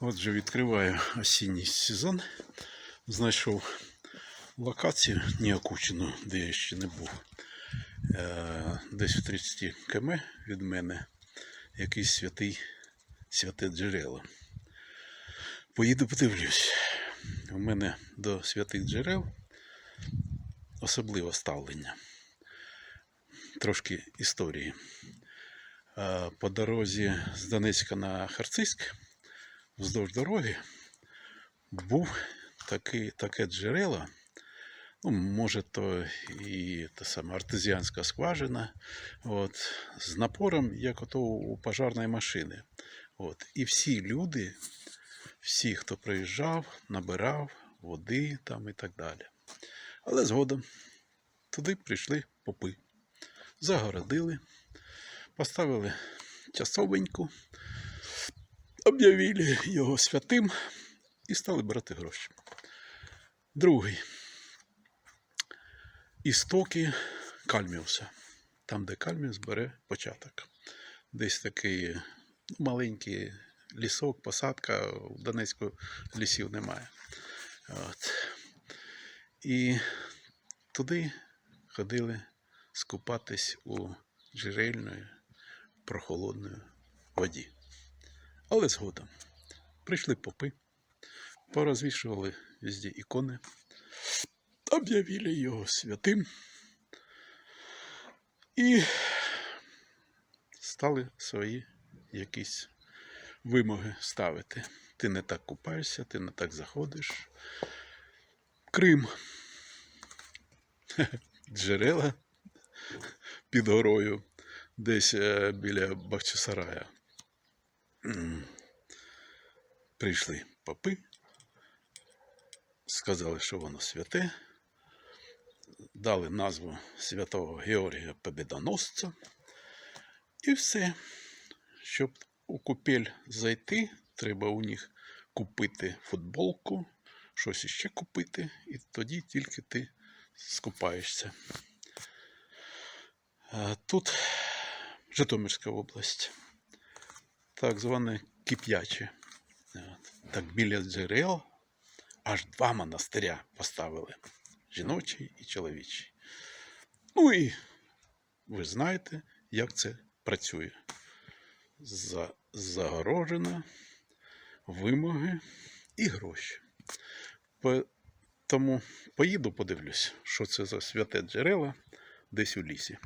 Отже, відкриваю осінній сезон. Знайшов локацію неокучену, де я ще не був. Е, Десь в 30 км від мене якийсь святий святе джерело. Поїду подивлюсь. У мене до святих джерел особливе ставлення. Трошки історії. Е, По дорозі з Донецька на Харцизьк вздовж дороги був такий, таке джерело. Ну, може, то і та сама артезіанська скважина, от, з напором, як ото у пожарної машини. От. І всі люди, всі, хто приїжджав, набирав води там і так далі. Але згодом туди прийшли попи, загородили, поставили часовеньку, об'явили його святим і стали брати гроші. Другий. Істоки Кальміуса. Там, де Кальміус бере початок. Десь такий ну, маленький лісок, посадка. В Донецьку лісів немає. От. І туди ходили скупатись у джерельної прохолодної воді. Але згодом прийшли попи, порозвішували везде ікони, об'явили його святим і стали свої якісь вимоги ставити. Ти не так купаєшся, ти не так заходиш. Крим. Джерела під горою, десь е, біля Бахчисарая. Прийшли попи, сказали, що воно святе, дали назву святого Георгія Побідоносця. І все. Щоб у купель зайти, треба у них купити футболку, щось іще купити, і тоді тільки ти скупаєшся. Тут Житомирська область, так зване кип'яче. Так біля джерел аж два монастиря поставили: жіночий і чоловічий. Ну і ви знаєте, як це працює. За, загорожено, вимоги і гроші. По, тому поїду подивлюсь, що це за святе джерело десь у лісі.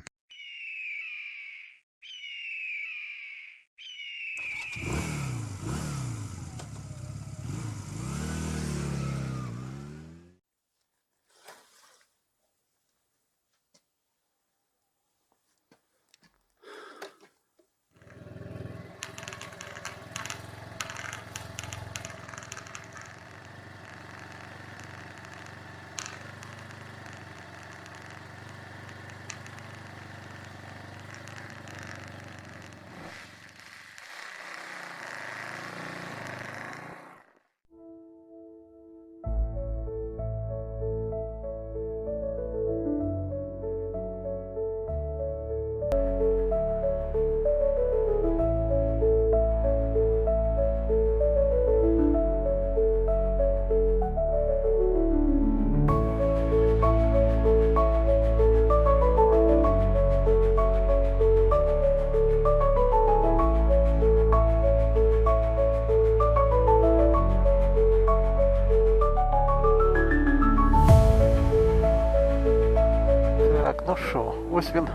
Ось він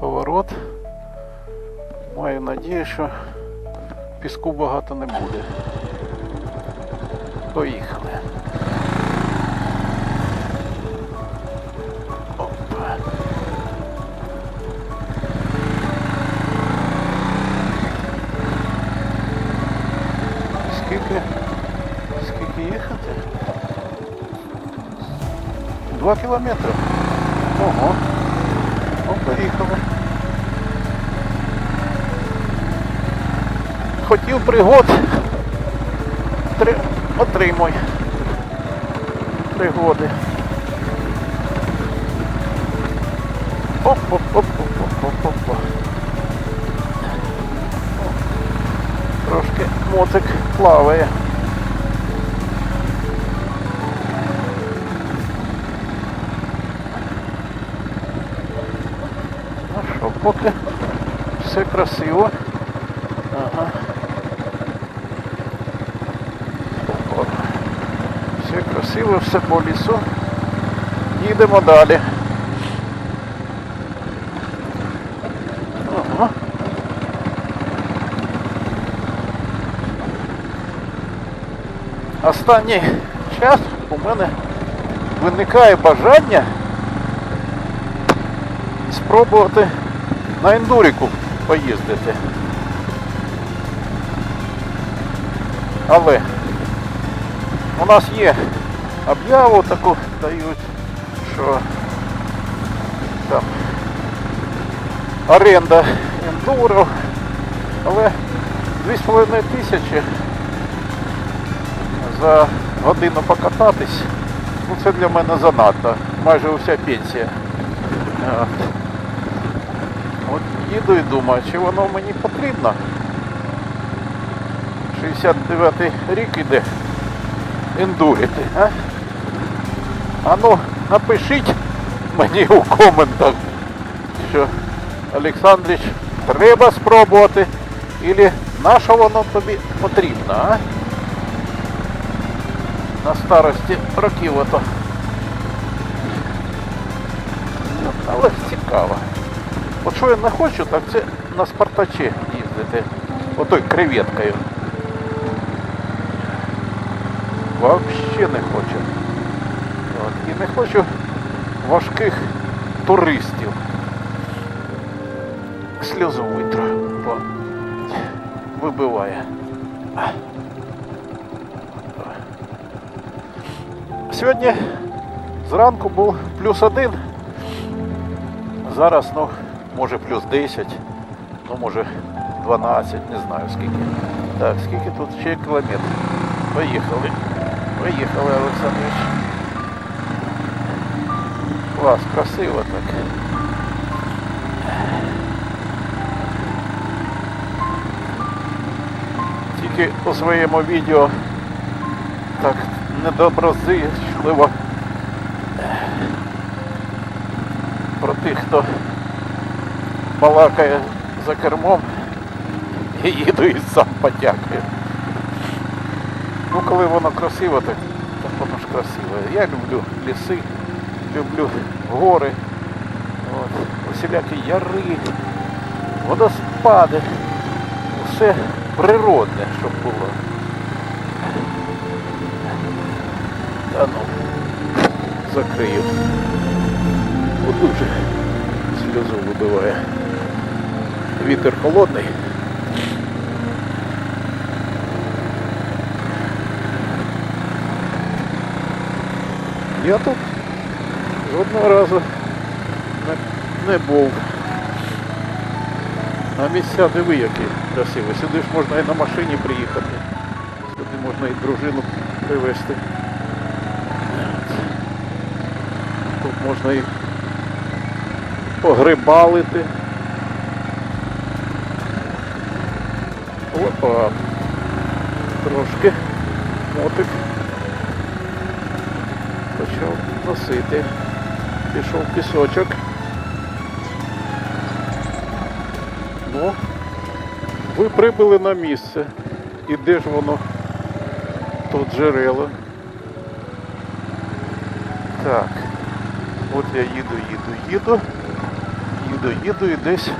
поворот. Маю надію, що піску багато не буде. Поїхали. Опа. Скільки? Скільки їхати? Два кілометри. Ого. Ну, поїхали. Хотів пригод. Три... Отримуй. Пригоди. оп оп оп оп оп оп оп Трошки мотик плаває. Поки все красиво. Ага. Все красиво, все по лісу. Їдемо далі. Останній час у мене виникає бажання спробувати на ендуріку поїздити. Але у нас є об'яву таку дають, що там оренда ендуро, але 2,5 тисячі за годину покататись, ну це для мене занадто, майже уся пенсія. Їду і думаю, чи воно мені потрібно. 69 рік іде ендурити, а? А ну, напишіть мені у коментах, що Олександрич, треба спробувати, і на що воно тобі потрібно, а? На старості років ото. Ну, Але цікаво. От що я не хочу, так це на Спартачі їздити. Отой креветкою. Вообще не хочу. От. І не хочу важких туристів. Сльозу витру, бо вибиває. Сьогодні зранку був плюс один. Зараз, ну, може плюс 10, ну може 12, не знаю скільки. Так, скільки тут ще кілометр. Поїхали. Поїхали, Олександрович. Клас, красиво так. Тільки у своєму відео так недоброзичливо про тих, хто балакає за кермом і їду і сам потякаю. Ну, коли воно красиво, так, так воно ж красиве. Я люблю ліси, люблю гори, усілякі яри, водоспади. Все природне, щоб було. Та ну, закрию. От дуже сльозу вибиває. Вітер холодний. Я тут жодного разу не, не був. А місця диви які красиві. Сюди ж можна і на машині приїхати. Сюди можна і дружину привезти. Тут можна і погрибалити. Опа. Трошки мотик почав носити. Пішов пісочок. Ну, ви прибули на місце. І де ж воно? Тут джерело. Так. От я їду, їду, їду. Їду, їду і десь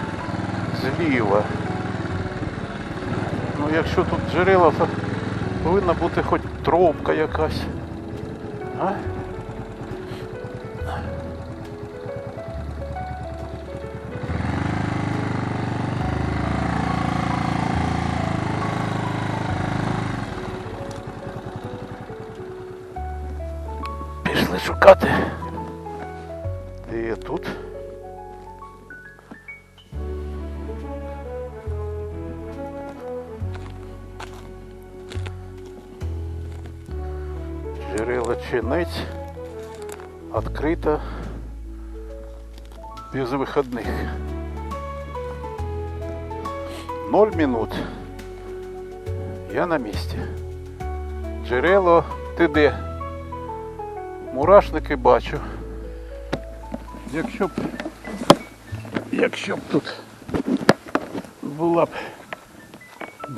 зліва. Якщо тут джерело, то повинна бути хоч тропка якась. А? Пішли шукати. Де я тут? Чинець відкрита без вихідних. Ноль минут Я на місці. Джерело, ти де? Мурашники бачу. Якщо б. Якщо б тут була б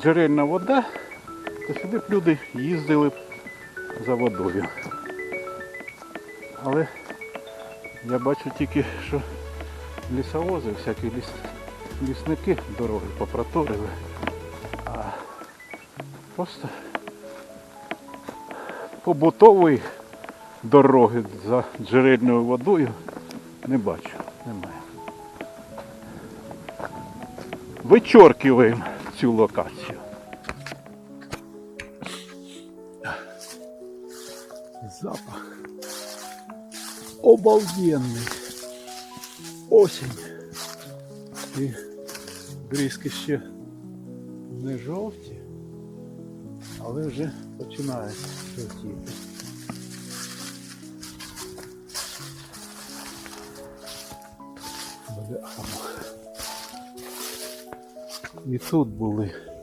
джерельна вода, то сюди б люди їздили за водою. Але я бачу тільки, що лісовози, всякі ліс, лісники дороги попроторили. А просто побутової дороги за джерельною водою не бачу. Немає. Вичоркиваємо цю локацію. Обалденний. Осінь. І бризки ще не жовті, але вже починають жовтіти. І тут були.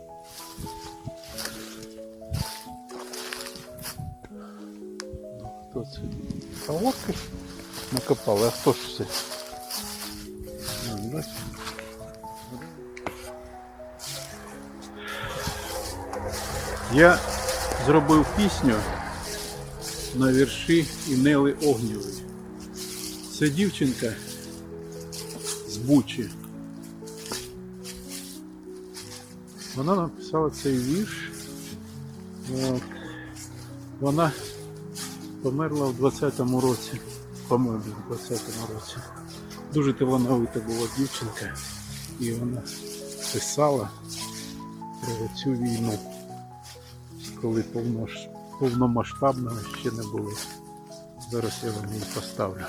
Накопали, а хто ж це? Я зробив пісню на вірші Інели Огнєвої. Це дівчинка з Бучі. Вона написала цей вірш. Вона померла в 20-му році. По-моєму, в 20-му році. Дуже талановита була дівчинка. І вона писала про цю війну, коли повнош- повномасштабного ще не було. Зараз я вам її поставлю.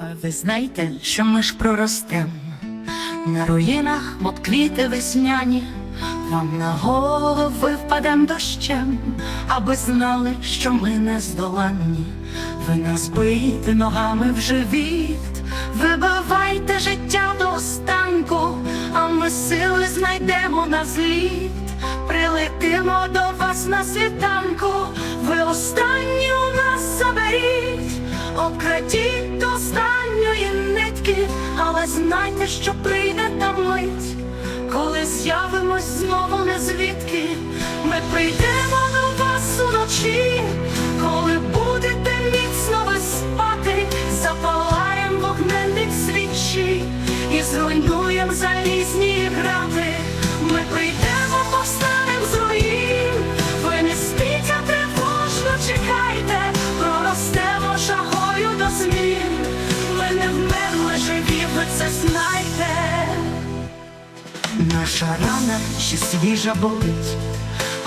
А ви знаєте, що ми ж проростем на руїнах, мов квіти весняні, вам на голови впадем дощем, аби знали, що ми не здоланні. Ви нас бийте ногами в живіт, вибивайте життя до останку, а ми сили знайдемо на зліт. Прилетимо до вас на світанку, ви останні у нас заберіть, обкрадіть до останньої нитки, але знайте, що прийде та мить, коли з'явимось знову не звідки, ми прийдемо до вас уночі, коли будете міцно ви спати, запалаєм вогненних свічі і зруйнуєм залізні грати. Ми прийдемо, повстанем з руїн, ви не спіть, чекайте, проростемо жагою до змін. Ми не вмерли живі, ви це знайте. Наша рана ще свіжа болить,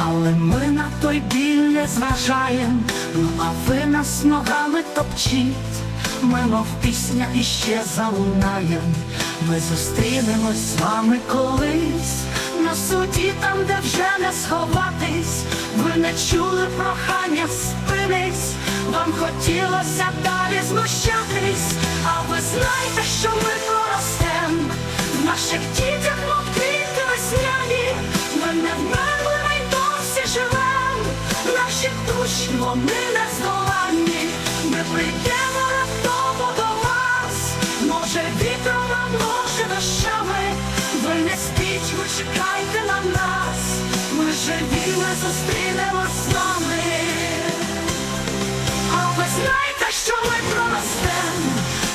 але ми на той біль не зважаєм, ну а ви нас ногами топчіть, ми мов пісня іще залунаєм, ми зустрінемось з вами колись, на суді там, де вже не сховатись, ви не чули прохання спинись, вам хотілося далі знущатись, а ви знаєте, що ми проростем. В наших дітях мов квіти весняні, ми не вмерли, живем. Наші душі, вони не здоланні, ми прийдемо раптово до вас. Може вітром, а може дощами, ви не спіть, ви чекайте на нас. Ми живі, ми зустрінемось з вами. А ви знаєте, що ми проростем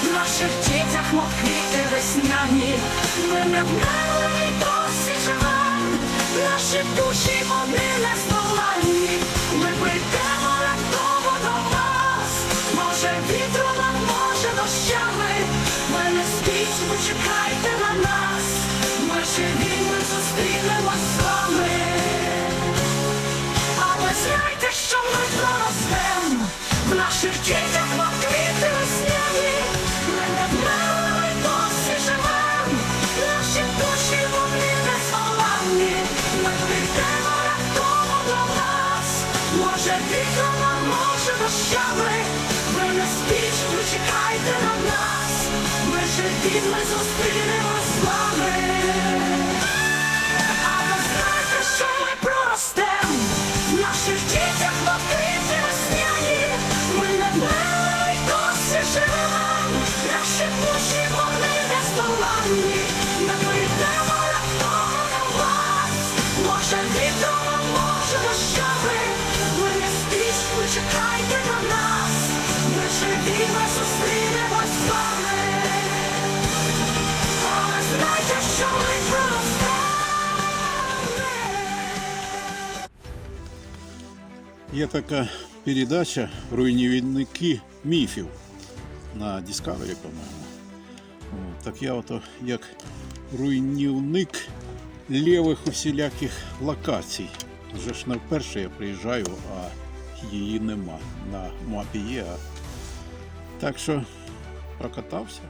В наших дітях, мов квіти весняні Ми не вмерли досі живем Наші душі, вони не Ми прийдемо раптово до вас. Може вітром, а може дощами. Ми не на нас. Ми живі, ми зустрінемось з вами. Але знайте, що ми проростем в наших дітях Ми живі, Є така передача Руйнівники міфів на Discovery, по-моєму. Так я ото як руйнівник лівих усіляких локацій. Вже ж не вперше я приїжджаю, а її нема. На мапі є. Так що прокатався.